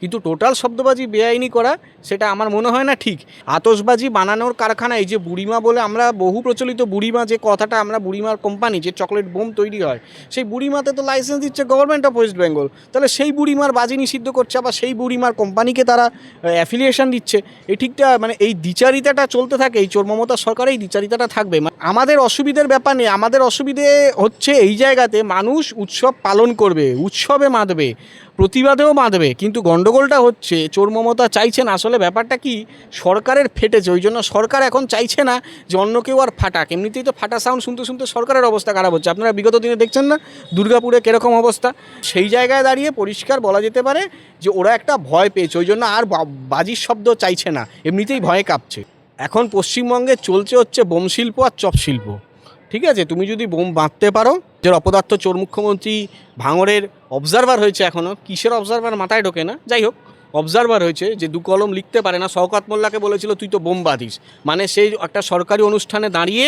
কিন্তু টোটাল শব্দবাজি বেআইনি করা, সেটা আমার মনে হয় না ঠিক। আতসবাজি বানানোর কারখানা, এই যে বুড়িমা বলে আমরা বহু প্রচলিত বুড়িমা, যে কথাটা আমরা বুড়িমার কোম্পানি যে চকলেট বোম তৈরি হয়, সেই বুড়িমাতে তো লাইসেন্স দিচ্ছে গভর্নমেন্ট অফ ওয়েস্ট বেঙ্গল তাহলে সেই বুড়িমার বাজি নিষিদ্ধ করছে, আবার সেই বুড়িমার কোম্পানিকে তারা অ্যাফিলিয়েশন দিচ্ছে। এই ঠিকটা মানে এই দ্বিচারিতাটা চলতে থাকে, এই চোর মমতা সরকার এই দ্বিচারিতাটা থাকবে। মা- আমাদের অসুবিধের ব্যাপার নেই, আমাদের অসুবিধে হচ্ছে এই জায়গাতে মানুষ উৎসব পালন করবে, উৎসবে মাতবে, প্রতিবাদেও বাঁধবে কিন্তু গন্ডগোলটা হচ্ছে, চোর মমতা চাইছেন, আসলে ব্যাপারটা কি? সরকারের ফেটেছে, ওই জন্য সরকার এখন চাইছে না যে অন্য কেউ আর ফাটাক। এমনিতেই তো ফাটা সাউন্ড শুনতে শুনতে সরকারের অবস্থা খারাপ হচ্ছে। আপনারা বিগত দিনে দেখছেন না দুর্গাপুরে কীরকম অবস্থা? সেই জায়গায় দাঁড়িয়ে পরিষ্কার বলা যেতে পারে যে ওরা একটা ভয় পেয়েছে, ওই জন্য আর বাজির শব্দ চাইছে না। এমনিতেই ভয়ে কাঁপছে। এখন পশ্চিমবঙ্গে চলছে হচ্ছে বোম শিল্প আর চপ শিল্প ঠিক আছে, তুমি যদি বোম বাঁধতে পারো যে অপদার্থ চোর মুখ্যমন্ত্রী ভাঙড়ের অবজারভার হয়েছে এখনও কিসের অবজারভার মাথায় ঢোকে না? যাই হোক অবজারভার হয়েছে যে দু কলম লিখতে পারে না। শওকাত মোল্লাকে বলেছিল, তুই তো বোম বাঁধিস। মানে সেই একটা সরকারি অনুষ্ঠানে দাঁড়িয়ে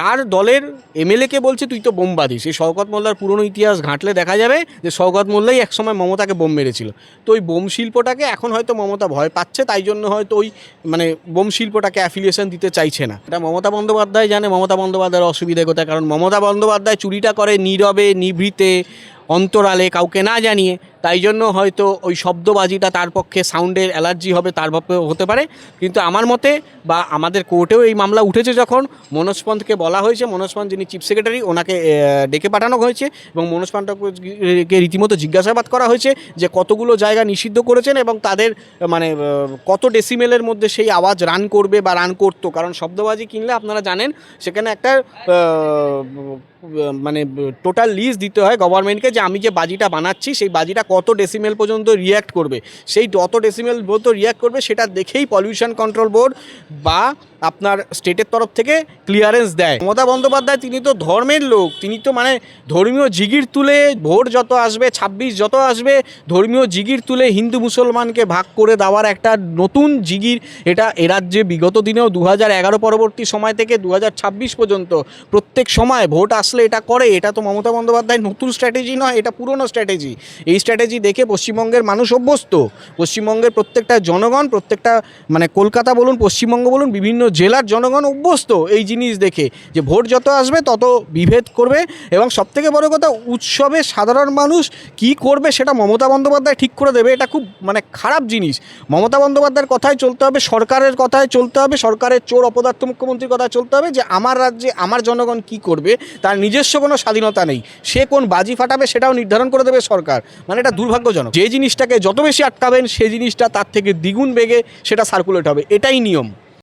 তার দলের এমএলএকে বলছে, তুই তো বোম বাঁধিস। এই শওকত মোল্লার পুরনো ইতিহাস ঘাঁটলে দেখা যাবে যে শওকত মোল্লাই একসময় মমতাকে বোম মেরেছিল। তো ওই বোম শিল্পটাকে এখন হয়তো মমতা ভয় পাচ্ছে, তাই জন্য হয়তো ওই মানে বোম শিল্পটাকে অ্যাফিলিয়েশন দিতে চাইছে না। এটা মমতা বন্দ্যোপাধ্যায় জানে, মমতা বন্দ্যোপাধ্যায়ের অসুবিধা কোথায়? কারণ মমতা বন্দ্যোপাধ্যায় চুরিটা করে নীরবে, নিভৃতে, অন্তরালে কাউকে না জানিয়ে তাই জন্য হয়তো ওই শব্দবাজিটা তার পক্ষে সাউন্ডের অ্যালার্জি হবে, তার পক্ষে হতে পারে। কিন্তু আমার মতে বা আমাদের কোর্টেও এই মামলা উঠেছে যখন মনোজ পন্থকে বলা হয়েছে, মনোজ পন্থ যিনি চিফ সেক্রেটারি, ওনাকে ডেকে পাঠানো হয়েছে এবং মনোজ পন্থকে রীতিমতো জিজ্ঞাসাবাদ করা হয়েছে যে কতগুলো জায়গা নিষিদ্ধ করেছেন এবং তাদের মানে কত ডেসিমেলের মধ্যে সেই আওয়াজ রান করবে বা রান করতো। কারণ শব্দবাজি কিনলে আপনারা জানেন, সেখানে একটা মানে টোটাল লিস্ট দিতে হয় গভর্নমেন্টকে যে আমি যে বাজিটা বানাচ্ছি, সেই বাজিটা কত ডেসিমেল পর্যন্ত রিয়্যাক্ট করবে? সেই কত ডেসিমেল পর্যন্ত রিয়্যাক্ট করবে, সেটা দেখেই পলিউশন কন্ট্রোল বোর্ড বা আপনার স্টেটের তরফ থেকে ক্লিয়ারেন্স দেয়। মমতা বন্দ্যোপাধ্যায়, তিনি তো ধর্মের লোক, তিনি তো মানে ধর্মীয় জিগির তুলে ভোট যত আসবে, ছাব্বিশ যত আসবে, ধর্মীয় জিগির তুলে হিন্দু মুসলমানকে ভাগ করে দেওয়ার একটা নতুন জিগির, এটা এ রাজ্যে বিগত দিনেও দু এগারো পরবর্তী সময় থেকে দু হাজার ছাব্বিশ পর্যন্ত প্রত্যেক সময় ভোট আসলে এটা করে, এটা তো মমতা বন্দ্যোপাধ্যায় নতুন স্ট্র্যাটেজি নয়, এটা পুরনো স্ট্র্যাটেজি এই স্ট্র্যাটেজি দেখে পশ্চিমবঙ্গের মানুষ অভ্যস্ত। পশ্চিমবঙ্গের প্রত্যেকটা জনগণ, প্রত্যেকটা মানে কলকাতা বলুন, পশ্চিমবঙ্গ বলুন, বিভিন্ন জেলার জনগণ অভ্যস্ত এই জিনিস দেখে যে ভোট যত আসবে তত বিভেদ করবে এবং সবথেকে বড় কথা, উৎসবে সাধারণ মানুষ কি করবে সেটা মমতা বন্দ্যোপাধ্যায় ঠিক করে দেবে। এটা খুব মানে খারাপ জিনিস। মমতা বন্দ্যোপাধ্যায়ের কথায় চলতে হবে, সরকারের কথায় চলতে হবে, সরকারের চোর, অপদার্থ মুখ্যমন্ত্রীর কথায় চলতে হবে যে আমার রাজ্যে আমার জনগণ কি করবে, তার নিজস্ব কোনো স্বাধীনতা নেই। সে কোন বাজি ফাটাবে সেটাও নির্ধারণ করে দেবে সরকার। মানে এটা দুর্ভাগ্যজনক। যে জিনিসটাকে যত বেশি আটকাবেন সেই জিনিসটা তার থেকে দ্বিগুণ বেগে সেটা সার্কুলেট হবে। এটাই নিয়ম।